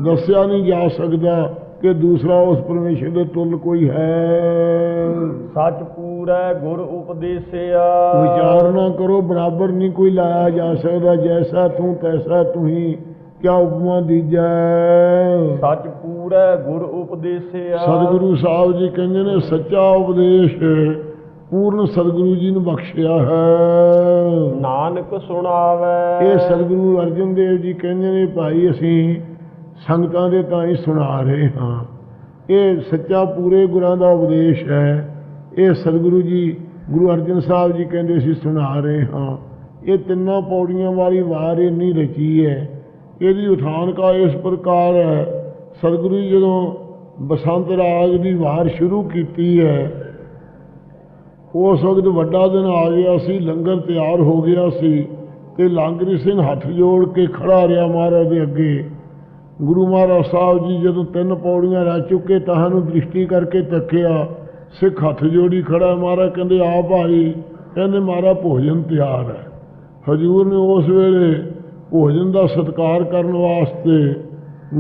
ਦੱਸਿਆ ਨਹੀਂ ਜਾ ਸਕਦਾ ਕਿ ਦੂਸਰਾ ਉਸ ਪਰਮੇਸ਼ਰ ਦੇ ਤੁਲ ਕੋਈ ਹੈ। ਸੱਚ ਪੂਰੈ ਗੁਰ ਉਪਦੇਸਿਆ। ਵਿਚਾਰ ਨਾ ਕਰੋ ਬਰਾਬਰ ਨਹੀਂ ਕੋਈ ਲਾਇਆ ਜਾ ਸਕਦਾ ਜੈਸਾ ਤੂੰ ਤੈਸਾ ਤੂੰ ਹੀ ਕਿਆ ਉਪਮਾ ਦੀਜੈ। ਸੱਚ ਪੂਰੈ ਗੁਰ ਉਪਦੇਸਿਆ। ਸਤਿਗੁਰੂ ਸਾਹਿਬ ਜੀ ਕਹਿੰਦੇ ਨੇ ਸੱਚਾ ਉਪਦੇਸ਼ ਪੂਰਨ ਸਤਿਗੁਰੂ ਜੀ ਨੂੰ ਬਖਸ਼ਿਆ ਹੈ। ਨਾਨਕ ਸੁਣਾਵੈ। ਇਹ ਸਤਿਗੁਰੂ ਅਰਜਨ ਦੇਵ ਜੀ ਕਹਿੰਦੇ ਨੇ ਭਾਈ ਅਸੀਂ ਸੰਗਤਾਂ ਦੇ ਤਾਂ ਹੀ ਸੁਣਾ ਰਹੇ ਹਾਂ। ਇਹ ਸੱਚਾ ਪੂਰੇ ਗੁਰਾਂ ਦਾ ਉਪਦੇਸ਼ ਹੈ। ਇਹ ਸਤਿਗੁਰੂ ਜੀ ਗੁਰੂ ਅਰਜਨ ਸਾਹਿਬ ਜੀ ਕਹਿੰਦੇ ਸੀ ਸੁਣਾ ਰਹੇ ਹਾਂ। ਇਹ ਤਿੰਨਾਂ ਪੌੜੀਆਂ ਵਾਲੀ ਵਾਰ ਇੰਨੀ ਰਚੀ ਹੈ। ਇਹਦੀ ਉਠਾਨ ਕਾ ਇਸ ਪ੍ਰਕਾਰ ਹੈ। ਸਤਿਗੁਰੂ ਜੀ ਜਦੋਂ ਬਸੰਤ ਰਾਗ ਦੀ ਵਾਰ ਸ਼ੁਰੂ ਕੀਤੀ ਹੈ, ਉਸ ਵਕਤ ਵੱਡਾ ਦਿਨ ਆ ਗਿਆ ਸੀ, ਲੰਗਰ ਤਿਆਰ ਹੋ ਗਿਆ ਸੀ ਤੇ ਲਾਂਗਰੀ ਸਿੰਘ ਹੱਥ ਜੋੜ ਕੇ ਖੜਾ ਰਿਹਾ ਮਹਾਰਾਜ ਦੇ ਅੱਗੇ। ਗੁਰੂ ਮਹਾਰਾਜ ਸਾਹਿਬ ਜੀ ਜਦੋਂ ਤਿੰਨ ਪੌੜੀਆਂ ਰਹਿ ਚੁੱਕੇ ਤਾਂ ਨੂੰ ਦ੍ਰਿਸ਼ਟੀ ਕਰਕੇ ਤੱਕਿਆ ਸਿੱਖ ਹੱਥ ਜੋੜੀ ਖੜਾ ਮਹਾਰਾਜ ਕਹਿੰਦੇ, ਆ ਭਾਈ, ਕਹਿੰਦੇ, ਮਾਰਾ ਭੋਜਨ ਤਿਆਰ ਹੈ। ਹਜੂਰ ਨੇ ਉਸ ਵੇਲੇ ਭੋਜਨ ਦਾ ਸਤਿਕਾਰ ਕਰਨ ਵਾਸਤੇ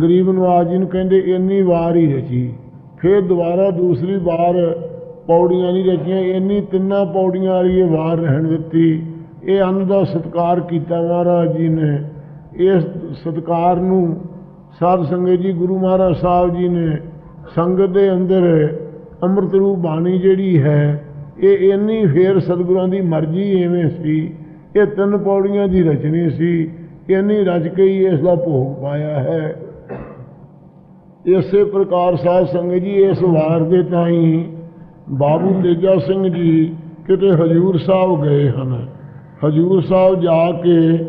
ਗਰੀਬ ਨਵਾਜ ਜੀ ਨੂੰ ਕਹਿੰਦੇ ਇੰਨੀ ਵਾਰ ਹੀ ਰਚੀ। ਫਿਰ ਦੁਬਾਰਾ ਦੂਸਰੀ ਵਾਰ ਪੌੜੀਆਂ ਨਹੀਂ ਰਚੀਆਂ, ਇੰਨੀ ਤਿੰਨਾਂ ਪੌੜੀਆਂ ਵਾਲੀ ਇਹ ਵਾਰ ਰਹਿਣ ਦਿੱਤੀ। ਇਹ ਅੰਨ ਦਾ ਸਤਿਕਾਰ ਕੀਤਾ ਮਹਾਰਾਜ ਜੀ ਨੇ। ਇਸ ਸਤਿਕਾਰ ਨੂੰ ਸਾਧ ਸੰਗਤ ਜੀ, ਗੁਰੂ ਮਹਾਰਾਜ ਸਾਹਿਬ ਜੀ ਨੇ ਸੰਗਤ ਦੇ ਅੰਦਰ ਅੰਮ੍ਰਿਤ ਰੂਪ ਬਾਣੀ ਜਿਹੜੀ ਹੈ, ਇਹ ਇੰਨੀ ਫੇਰ ਸਤਿਗੁਰਾਂ ਦੀ ਮਰਜ਼ੀ ਐਵੇਂ ਸੀ। ਇਹ ਤਿੰਨ ਪੌੜੀਆਂ ਦੀ ਰਚਨੀ ਸੀ। ਇੰਨੀ ਰਚ ਕੇ ਹੀ ਇਸ ਦਾ ਭੋਗ ਪਾਇਆ ਹੈ। ਇਸੇ ਪ੍ਰਕਾਰ ਸਾਧ ਸੰਗਤ ਜੀ, ਇਸ ਵਾਰ ਦੇ ਤਾਈ ਬਾਬੂ ਤੇਜਾ ਸਿੰਘ ਜੀ ਕਿਤੇ ਹਜੂਰ ਸਾਹਿਬ ਗਏ ਹਨ। ਹਜੂਰ ਸਾਹਿਬ ਜਾ ਕੇ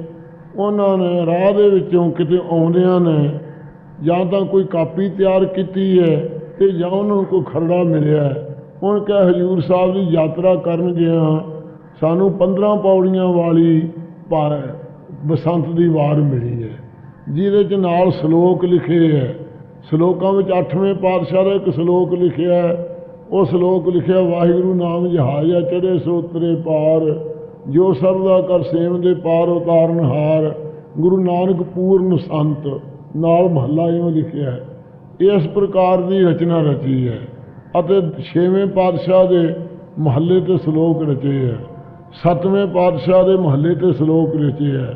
ਉਹਨਾਂ ਨੇ ਰਾਹ ਦੇ ਵਿੱਚੋਂ ਕਿਤੇ ਆਉਂਦਿਆਂ ਨੇ ਜਾਂ ਤਾਂ ਕੋਈ ਕਾਪੀ ਤਿਆਰ ਕੀਤੀ ਹੈ ਤੇ ਜਾਂ ਉਹਨਾਂ ਨੂੰ ਕੋਈ ਖਰੜਾ ਮਿਲਿਆ ਹੁਣ ਕਿਹਾ ਹਜੂਰ ਸਾਹਿਬ ਦੀ ਯਾਤਰਾ ਕਰਨ ਗਿਆ, ਸਾਨੂੰ 15 ਪੌੜੀਆਂ ਵਾਲੀ ਪਾ- ਬਸੰਤ ਦੀ ਵਾਰ ਮਿਲੀ ਹੈ, ਜਿਹਦੇ ਚ ਨਾਲ ਸ਼ਲੋਕ ਲਿਖੇ ਹੈ। ਸ਼ਲੋਕਾਂ ਵਿੱਚ 8ਵੇਂ ਪਾਤਸ਼ਾਹ ਦਾ ਇੱਕ ਸ਼ਲੋਕ ਲਿਖਿਆ ਹੈ। ਉਹ ਸ਼ਲੋਕ ਲਿਖਿਆ, ਵਾਹਿਗੁਰੂ ਨਾਮ ਜਹਾਜ਼ਾ ਚੜੇ ਸੋਤਰੇ ਪਾਰ। ਜੋ ਸਰਦਾ ਕਰ ਸੇਵ ਦੇ ਪਾਰ ਉਤਾਰਨ ਹਾਰ। ਗੁਰੂ ਨਾਨਕ ਪੂਰਨ ਸੰਤ। ਨਾਲ ਮਹੱਲਾ ਇਉਂ ਲਿਖਿਆ ਹੈ। ਇਸ ਪ੍ਰਕਾਰ ਦੀ ਰਚਨਾ ਰਚੀ ਹੈ ਅਤੇ ਛੇਵੇਂ ਪਾਤਸ਼ਾਹ ਦੇ ਮਹੱਲੇ ਤੇ ਸ਼ਲੋਕ ਰਚੇ ਹੈ। ਸੱਤਵੇਂ ਪਾਤਸ਼ਾਹ ਦੇ ਮਹੱਲੇ ਤੇ ਸ਼ਲੋਕ ਰਚੇ ਹੈ।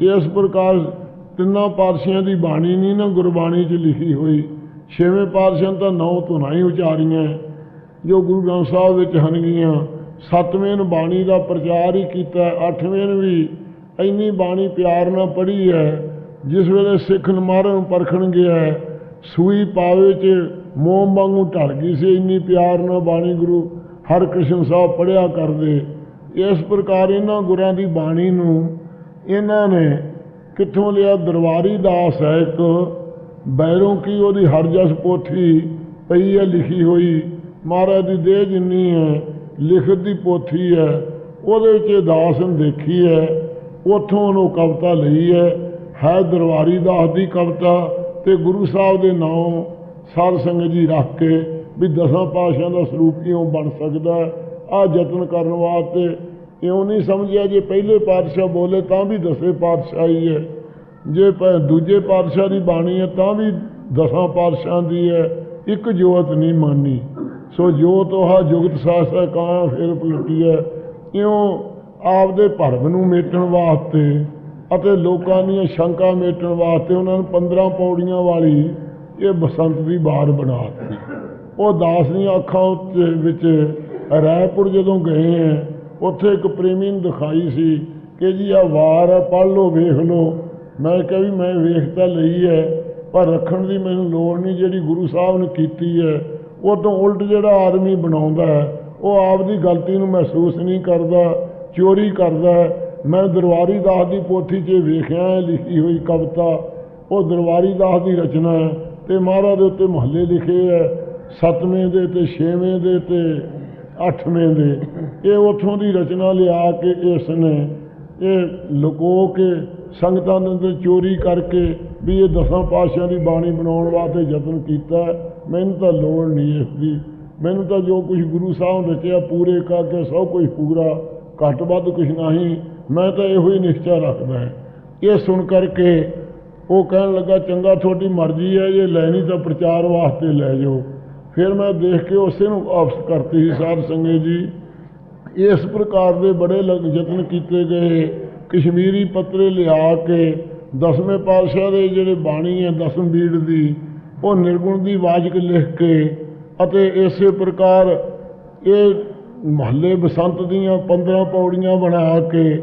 ਇਸ ਪ੍ਰਕਾਰ ਤਿੰਨਾਂ ਪਾਤਸ਼ਾਹਾਂ ਦੀ ਬਾਣੀ ਨਹੀਂ ਨਾ ਗੁਰਬਾਣੀ 'ਚ ਲਿਖੀ ਹੋਈ। ਛੇਵੇਂ ਪਾਤਸ਼ਾਹ ਤਾਂ ਨੌ ਧੁਨਾਂ ਹੀ ਉਚਾਰੀਆਂ ਜੋ ਗੁਰੂ ਗ੍ਰੰਥ ਸਾਹਿਬ ਵਿੱਚ ਹਨਗੀਆਂ। ਸੱਤਵੇਂ ਨੂੰ ਬਾਣੀ ਦਾ ਪ੍ਰਚਾਰ ਹੀ ਕੀਤਾ, ਅੱਠਵੇਂ ਨੂੰ ਵੀ ਇੰਨੀ ਬਾਣੀ ਪਿਆਰ ਨਾਲ ਪੜ੍ਹੀ ਹੈ ਜਿਸ ਵੇਲੇ ਸਿੱਖ ਨਮਾਰਨ ਨੂੰ ਪਰਖਣ ਗਿਆ ਸੂਈ ਪਾਵੇ 'ਚ ਮੋਮ ਵਾਂਗੂ ਢਲ ਗਈ ਸੀ, ਇੰਨੀ ਪਿਆਰ ਨਾਲ ਬਾਣੀ ਗੁਰੂ ਹਰਕ੍ਰਿਸ਼ਨ ਸਾਹਿਬ ਪੜ੍ਹਿਆ ਕਰਦੇ। ਇਸ ਪ੍ਰਕਾਰ ਇਹਨਾਂ ਗੁਰਾਂ ਦੀ ਬਾਣੀ ਨੂੰ ਇਹਨਾਂ ਨੇ ਕਿੱਥੋਂ ਲਿਆ? ਦਰਬਾਰੀ ਦਾਸ ਹੈ ਇੱਕ। ਬੈਰੋਂ ਕੀ ਉਹਦੀ ਹਰਜਸ ਪੋਥੀ ਪਈ ਹੈ, ਲਿਖੀ ਹੋਈ? ਮਹਾਰਾਜ ਦੀ ਦੇਹ ਜਿੰਨੀ ਹੈ, ਲਿਖਤ ਦੀ ਪੋਥੀ ਹੈ, ਉਹਦੇ ਵਿੱਚ ਇਹ ਦਾਸ ਨੇ ਦੇਖੀ ਹੈ, ਉੱਥੋਂ ਉਹਨੂੰ ਕਵਿਤਾ ਲਈ ਹੈ। ਹੈ ਦਰਬਾਰੀ ਦਾਸ ਦੀ ਕਵਿਤਾ ਤੇ ਗੁਰੂ ਸਾਹਿਬ ਦੇ ਨਾਮ ਸਾਧ ਸੰਗਤ ਜੀ ਰੱਖ ਕੇ ਵੀ ਦਸਾਂ ਪਾਤਸ਼ਾਹਾਂ ਦਾ ਸਰੂਪ ਕਿਉਂ ਬਣ ਸਕਦਾ? ਆ ਯਤਨ ਕਰਨ ਵਾਸਤੇ ਇਉਂ ਨਹੀਂ ਸਮਝਿਆ ਜੇ ਪਹਿਲੇ ਪਾਤਸ਼ਾਹ ਬੋਲੇ ਤਾਂ ਵੀ ਦਸੇ ਪਾਤਸ਼ਾਹ ਹੀ। ਹੈ ਜੇ ਪ- ਦੂਜੇ ਪਾਤਸ਼ਾਹ ਦੀ ਬਾਣੀ ਹੈ ਤਾਂ ਵੀ ਦਸਾਂ ਪਾਤਸ਼ਾਹ ਦੀ ਹੈ। ਇੱਕ ਜੋਤ ਨਹੀਂ ਮਾਨੀ। ਸੋ ਜੋ ਤੋਹਾ ਜੁਗਤ ਸਾਸਾ ਕਾਂ ਫਿਰ ਪਲਟੀ ਹੈ। ਇਉਂ ਆਪਦੇ ਭਰਮ ਨੂੰ ਮੇਟਣ ਵਾਸਤੇ ਅਤੇ ਲੋਕਾਂ ਦੀਆਂ ਸ਼ੰਕਾ ਮੇਟਣ ਵਾਸਤੇ ਉਹਨਾਂ ਨੂੰ 15 ਪੌੜੀਆਂ ਵਾਲੀ ਇਹ ਬਸੰਤ ਦੀ ਬਾਰ ਬਣਾ ਦਿੱਤੀ। ਉਹ ਦਾਸ ਦੀਆਂ ਅੱਖਾਂ ਉੱਤੇ ਵਿੱਚ ਰਾਏਪੁਰ ਜਦੋਂ ਗਏ ਹੈ ਉੱਥੇ ਇੱਕ ਪ੍ਰੇਮੀ ਨੂੰ ਦਿਖਾਈ ਸੀ ਕਿ ਜੀ ਆ ਵਾਰ ਹੈ ਪੜ੍ਹ ਲਓ, ਵੇਖ ਲਓ। ਮੈਂ ਕਿਹਾ ਵੀ ਮੈਂ ਵੇਖ ਤਾਂ ਲਈ ਹੈ, ਪਰ ਰੱਖਣ ਦੀ ਮੈਨੂੰ ਲੋੜ ਨਹੀਂ, ਜਿਹੜੀ ਗੁਰੂ ਸਾਹਿਬ ਨੇ ਕੀਤੀ ਹੈ, ਉਹ ਤੋਂ ਉਲਟ ਜਿਹੜਾ ਆਦਮੀ ਬਣਾਉਂਦਾ ਹੈ, ਉਹ ਆਪ ਦੀ ਗਲਤੀ ਨੂੰ ਮਹਿਸੂਸ ਨਹੀਂ ਕਰਦਾ, ਚੋਰੀ ਕਰਦਾ ਮੈਂ ਦਰਬਾਰੀ ਦਾਸ ਦੀ ਪੋਥੀ 'ਚ ਵੇਖਿਆ ਹੈ, ਲਿਖੀ ਹੋਈ ਕਵਿਤਾ, ਉਹ ਦਰਬਾਰੀ ਦਾਸ ਦੀ ਰਚਨਾ ਹੈ ਤੇ ਮਹਾਰਾਜ ਦੇ ਉੱਤੇ ਮਹੱਲੇ ਲਿਖੇ ਹੈ, ਸੱਤਵੇਂ ਦੇ ਤੇ ਛੇਵੇਂ ਦੇ ਤੇ ਅੱਠਵੇਂ ਦੇ। ਇਹ ਉਥੋਂ ਦੀ ਰਚਨਾ ਲਿਆ ਕੇ ਇਸ ਨੇ ਇਹ ਲੁਕੋ ਕੇ ਸੰਗਤਾਂ ਦੇ ਅੰਦਰ ਚੋਰੀ ਕਰਕੇ ਵੀ ਇਹ ਦਸਾਂ ਪਾਤਸ਼ਾਹਾਂ ਦੀ ਬਾਣੀ ਬਣਾਉਣ ਵਾਸਤੇ ਯਤਨ ਕੀਤਾ। ਮੈਨੂੰ ਤਾਂ ਲੋੜ ਨਹੀਂ ਇਸ ਦੀ। ਮੈਨੂੰ ਤਾਂ ਜੋ ਕੁਝ ਗੁਰੂ ਸਾਹਿਬ ਰਚਿਆ ਪੂਰੇ ਕਰਕੇ ਸਭ ਕੁਝ ਪੂਰਾ, ਘੱਟ ਵੱਧ ਕੁਝ ਨਹੀਂ। ਮੈਂ ਤਾਂ ਇਹੋ ਹੀ ਨਿਸ਼ਚਾ ਰੱਖਦਾ ਇਹ ਸੁਣ ਕਰਕੇ ਉਹ ਕਹਿਣ ਲੱਗਾ, ਚੰਗਾ, ਤੁਹਾਡੀ ਮਰਜ਼ੀ ਹੈ ਇਹ ਲੈਣੀ ਤਾਂ ਪ੍ਰਚਾਰ ਵਾਸਤੇ ਲੈ ਜਾਓ। ਫਿਰ ਮੈਂ ਦੇਖ ਕੇ ਉਸੇ ਨੂੰ ਵਾਪਸ ਕਰਤੀ ਸੀ, ਸਾਧ ਸੰਗਤ ਜੀ। ਇਸ ਪ੍ਰਕਾਰ ਦੇ ਬੜੇ ਲਗ ਯਤਨ ਕੀਤੇ ਗਏ। ਕਸ਼ਮੀਰੀ ਪੱਤਰੇ ਲਿਆ ਕੇ ਦਸਵੇਂ ਪਾਤਸ਼ਾਹ ਦੇ ਜਿਹੜੇ ਬਾਣੀ ਹੈ, ਦਸਮ ਬੀੜ ਦੀ, ਉਹ ਨਿਰਗੁਣ ਦੀ ਵਾਜਕ ਲਿਖ ਕੇ ਅਤੇ ਇਸੇ ਪ੍ਰਕਾਰ ਇਹ ਮਹੱਲੇ ਬਸੰਤ ਦੀਆਂ 15 ਪੌੜੀਆਂ ਬਣਾ ਕੇ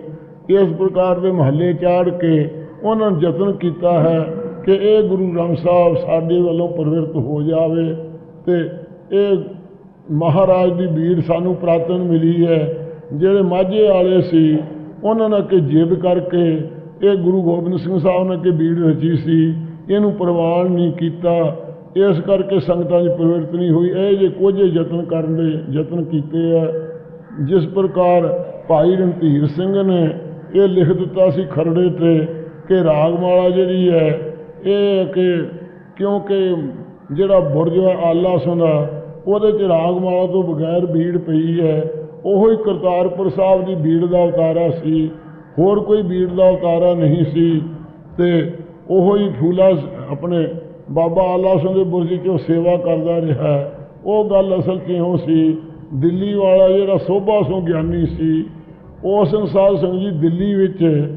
ਇਸ ਪ੍ਰਕਾਰ ਦੇ ਮਹੱਲੇ ਚਾੜ ਕੇ ਉਹਨਾਂ ਨੇ ਯਤਨ ਕੀਤਾ ਹੈ ਕਿ ਇਹ ਗੁਰੂ ਗ੍ਰੰਥ ਸਾਹਿਬ ਸਾਡੇ ਵੱਲੋਂ ਪ੍ਰਵਿਰਤ ਹੋ ਜਾਵੇ ਤੇ ਇਹ ਮਹਾਰਾਜ ਦੀ ਬੀੜ ਸਾਨੂੰ ਪ੍ਰਾਤਨ ਮਿਲੀ ਹੈ। ਜਿਹੜੇ ਮਾਝੇ ਵਾਲੇ ਸੀ, ਉਹਨਾਂ ਨੇ ਕਿ ਜਿੱਦ ਕਰਕੇ ਇਹ ਗੁਰੂ ਗੋਬਿੰਦ ਸਿੰਘ ਸਾਹਿਬ ਨੇ ਕਿ ਬੀੜ ਰਚੀ ਸੀ। ਇਹਨੂੰ ਪ੍ਰਵਾਨ ਨਹੀਂ ਕੀਤਾ। ਇਸ ਕਰਕੇ ਸੰਗਤਾਂ ਦੀ ਪ੍ਰਵਿਰਤ ਨਹੀਂ ਹੋਈ। ਇਹ ਜੇ ਕੁਝ ਯਤਨ ਕਰਨ ਦੇ ਯਤਨ ਕੀਤੇ ਆ, ਜਿਸ ਪ੍ਰਕਾਰ ਭਾਈ ਰਣਧੀਰ ਸਿੰਘ ਨੇ ਇਹ ਲਿਖ ਦਿੱਤਾ ਸੀ ਖਰੜੇ ਤੇ ਕਿ ਰਾਗਮਾਲਾ ਜਿਹੜੀ ਹੈ, ਇਹ ਕਿ ਕਿਉਂਕਿ ਜਿਹੜਾ ਬੁਰਜ ਹੈ, ਆਲਾ ਸੁੰਦਾ ਉਹਦੇ ਚ ਰਾਗਮਾਲਾ ਤੋਂ ਬਗੈਰ ਬੀੜ ਪਈ ਹੈ। ਉਹੋ ਹੀ ਕਰਤਾਰਪੁਰ ਸਾਹਿਬ ਦੀ ਬੀੜ ਦਾ ਅਵਤਾਰਾ ਸੀ। ਹੋਰ ਕੋਈ ਬੀੜ ਦਾ ਅਵਤਾਰਾ ਨਹੀਂ ਸੀ। ਤੇ ਉਹੋ ਹੀ ਫੂਲਾ ਆਪਣੇ ਬਾਬਾ ਆਲਾ ਸਿੰਘ ਦੇ ਬੁਰਜੀ 'ਚੋਂ ਸੇਵਾ ਕਰਦਾ ਰਿਹਾ। ਉਹ ਗੱਲ ਅਸਲ 'ਚ ਸੀ? ਦਿੱਲੀ ਵਾਲਾ ਜਿਹੜਾ ਸੋਭਾ ਸੋ ਗਿਆਨੀ ਸੀ ਉਸ ਅਨਸਾਰ ਸਿੰਘ ਜੀ ਦਿੱਲੀ ਵਿੱਚ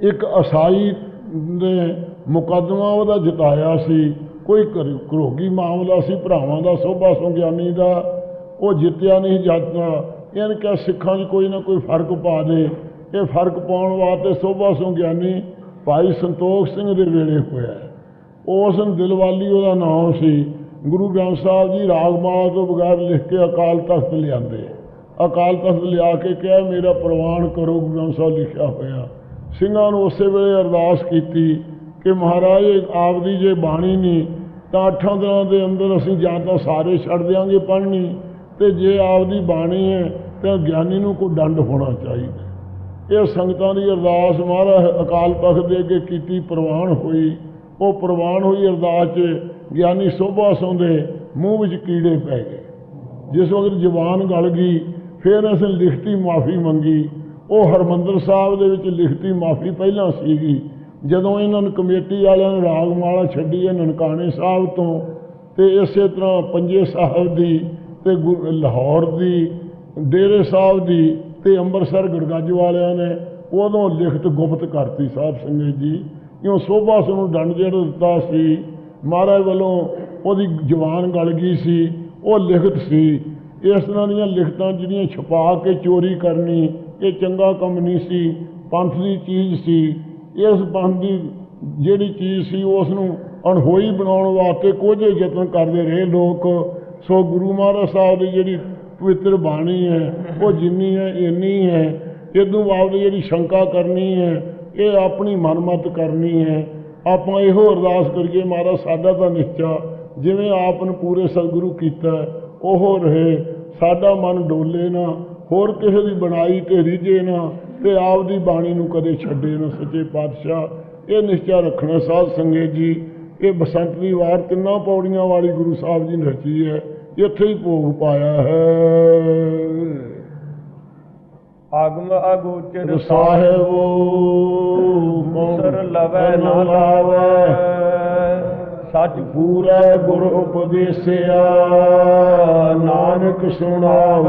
ਇੱਕ ਅਸਾਈ ਨੇ ਮੁਕੱਦਮਾ ਉਹਦਾ ਜਿਤਾਇਆ ਸੀ। ਕੋਈ ਕਰੋਗੀ ਮਾਮਲਾ ਸੀ, ਭਰਾਵਾਂ ਦਾ, ਸੋਭਾ ਸੋ ਗਿਆਨੀ ਦਾ, ਉਹ ਜਿੱਤਿਆ ਨਹੀਂ ਜਾਂਦਾ ਇਹਨ ਕਿਹਾ, ਸਿੱਖਾਂ 'ਚ ਕੋਈ ਨਾ ਕੋਈ ਫ਼ਰਕ ਪਾ ਦੇ। ਇਹ ਫ਼ਰਕ ਪਾਉਣ ਵਾਸਤੇ ਸੋਭਾ ਸੋ ਗਿਆਨੀ ਭਾਈ ਸੰਤੋਖ ਸਿੰਘ ਦੇ ਵੇਲੇ ਹੋਇਆ ਉਸ ਨੂੰ ਦਿਲਵਾਲੀ ਉਹਦਾ ਨਾਮ ਸੀ। ਗੁਰੂ ਗ੍ਰੰਥ ਸਾਹਿਬ ਜੀ ਰਾਗਮਾਲਾ ਤੋਂ ਬਗੈਰ ਲਿਖ ਕੇ ਅਕਾਲ ਤਖਤ ਲਿਆਂਦੇ। ਅਕਾਲ ਤਖਤ ਲਿਆ ਕੇ ਕਿਹਾ, ਮੇਰਾ ਪ੍ਰਵਾਨ ਕਰੋ, ਗੁਰੂ ਗ੍ਰੰਥ ਸਾਹਿਬ ਲਿਖਿਆ ਹੋਇਆ। ਸਿੰਘਾਂ ਨੂੰ ਉਸੇ ਵੇਲੇ ਅਰਦਾਸ ਕੀਤੀ। ਕਿ ਮਹਾਰਾਜ ਇਹ ਆਪਦੀ ਜੇ ਬਾਣੀ ਨਹੀਂ, ਤਾਂ ਅੱਠਾਂ ਦਿਨਾਂ ਦੇ ਅੰਦਰ ਅਸੀਂ ਜਾਂ ਤਾਂ ਸਾਰੇ ਛੱਡ ਦਿਆਂਗੇ ਪੜ੍ਹਨੀ। ਤੇ ਜੇ ਆਪ ਦੀ ਬਾਣੀ ਹੈ, ਤਾਂ ਗਿਆਨੀ ਨੂੰ ਕੋਈ ਡੰਡ ਹੋਣਾ ਚਾਹੀਦਾ। ਇਹ ਸੰਗਤਾਂ ਦੀ ਅਰਦਾਸ ਮਹਾਰਾਜ, ਅਕਾਲ ਤਖਤ ਦੇ ਅੱਗੇ ਕੀਤੀ ਪ੍ਰਵਾਨ ਹੋਈ। ਉਹ ਪ੍ਰਵਾਨ ਹੋਈ ਅਰਦਾਸ 'ਚ ਗਿਆਨੀ ਸੋਭਾ ਸੌਂਦੇ ਮੂੰਹ ਵਿੱਚ ਕੀੜੇ ਪੈ ਗਏ। ਜਿਸ ਵਕਤ ਜ਼ੁਬਾਨ ਗਲ ਗਈ, ਫਿਰ ਅਸੀਂ ਲਿਖਤੀ ਮਾਫੀ ਮੰਗੀ। ਉਹ ਹਰਮੰਦਰ ਸਾਹਿਬ ਦੇ ਵਿੱਚ ਲਿਖਤੀ ਮਾਫੀ ਪਹਿਲਾਂ ਸੀਗੀ। ਜਦੋਂ ਇਹਨਾਂ ਨੂੰ ਕਮੇਟੀ ਵਾਲਿਆਂ ਨੇ ਰਾਗਮਾਲਾ ਛੱਡੀ ਹੈ ਨਨਕਾਣੇ ਸਾਹਿਬ ਤੋਂ, ਤੇ ਇਸੇ ਤਰ੍ਹਾਂ ਪੰਜੇ ਸਾਹਿਬ ਦੀ ਤੇ ਗੁਰ- ਲਾਹੌਰ ਦੀ, ਡੇਰੇ ਸਾਹਿਬ ਦੀ ਤੇ ਅੰਮ੍ਰਿਤਸਰ ਗੜਗੱਜ ਵਾਲਿਆਂ ਨੇ ਉਦੋਂ ਲਿਖਤ ਗੁਪਤ ਕਰਤੀ ਸਾਹਿਬ ਸਿੰਘ ਜੀ। ਕਿਉਂ ਸੋਭਾ ਸਿੰਘ ਨੂੰ ਦੰਡ ਜਿਹੜਾ ਦਿੱਤਾ ਸੀ, ਮਹਾਰਾਜ ਵੱਲੋਂ ਉਹਦੀ ਜਵਾਨ ਗਲ ਗਈ ਸੀ, ਉਹ ਲਿਖਤ ਸੀ। ਇਸ ਤਰ੍ਹਾਂ ਦੀਆਂ ਲਿਖਤਾਂ ਜਿਹੜੀਆਂ ਛਪਾ ਕੇ ਚੋਰੀ ਕਰਨੀ, ਇਹ ਚੰਗਾ ਕੰਮ ਨਹੀਂ ਸੀ, ਪੰਥ ਦੀ ਚੀਜ਼ ਸੀ। ਇਸ ਪੰਥ ਦੀ ਜਿਹੜੀ ਚੀਜ਼ ਸੀ, ਉਸ ਨੂੰ ਅਣਹੋਈ ਬਣਾਉਣ ਵਾਸਤੇ ਕੋਝੇ ਯਤਨ ਕਰਦੇ ਰਹੇ ਲੋਕ। ਸੋ ਗੁਰੂ ਮਹਾਰਾਜ ਸਾਹਿਬ ਦੀ ਜਿਹੜੀ ਪਵਿੱਤਰ ਬਾਣੀ ਹੈ, ਉਹ ਜਿੰਨੀ ਹੈ, ਇੰਨੀ ਹੈ। ਇਦੋਂ ਬਾਅਦ ਜਿਹੜੀ ਸ਼ੰਕਾ ਕਰਨੀ ਹੈ, ਇਹ ਆਪਣੀ ਮਨਮਤ ਕਰਨੀ ਹੈ। ਆਪਾਂ ਇਹੋ ਅਰਦਾਸ ਕਰੀਏ, ਮਹਾਰਾਜ ਸਾਡਾ ਤਾਂ ਨਿਸ਼ਚਾ, ਜਿਵੇਂ ਆਪ ਨੂੰ ਪੂਰੇ ਸਤਿਗੁਰੂ ਕੀਤਾ, ਉਹ ਰਹੇ। ਸਾਡਾ ਮਨ ਡੋਲੇ ਨਾ, ਹੋਰ ਕਿਸੇ ਦੀ ਬਣਾਈ ਤੇ ਰੀਝੇ ਨਾ। ਤੇ ਆਪ ਦੀ ਬਾਣੀ ਨੂੰ ਕਦੇ ਛੱਡੇ ਨਾ ਸੱਚੇ ਪਾਤਸ਼ਾਹ। ਇਹ ਨਿਸ਼ਚਾ ਰੱਖਣਾ ਸਾਧ ਸੰਗਤ ਜੀ ਇਹ ਬਸੰਤ ਦੀ ਵਾਰ ਤਿੰਨਾਂ ਪੌੜੀਆਂ ਵਾਲੀ ਗੁਰੂ ਸਾਹਿਬ ਜੀ ਨੇ ਰਚੀ ਹੈ ਇੱਥੇ ਹੀ ਭੋਗ ਪਾਇਆ ਹੈ। ਆਗਮ ਅਗੋਚਰ ਸਾਹਿਬੋ ਸਰ ਲਵੈ ਨਾ ਲਾਵੈ। ਲਾਵੈ। ਸੱਚ ਪੂਰਾ ਗੁਰ ਉਪਦੇਸਿਆ ਨਾਨਕ ਸੁਣਾਵ।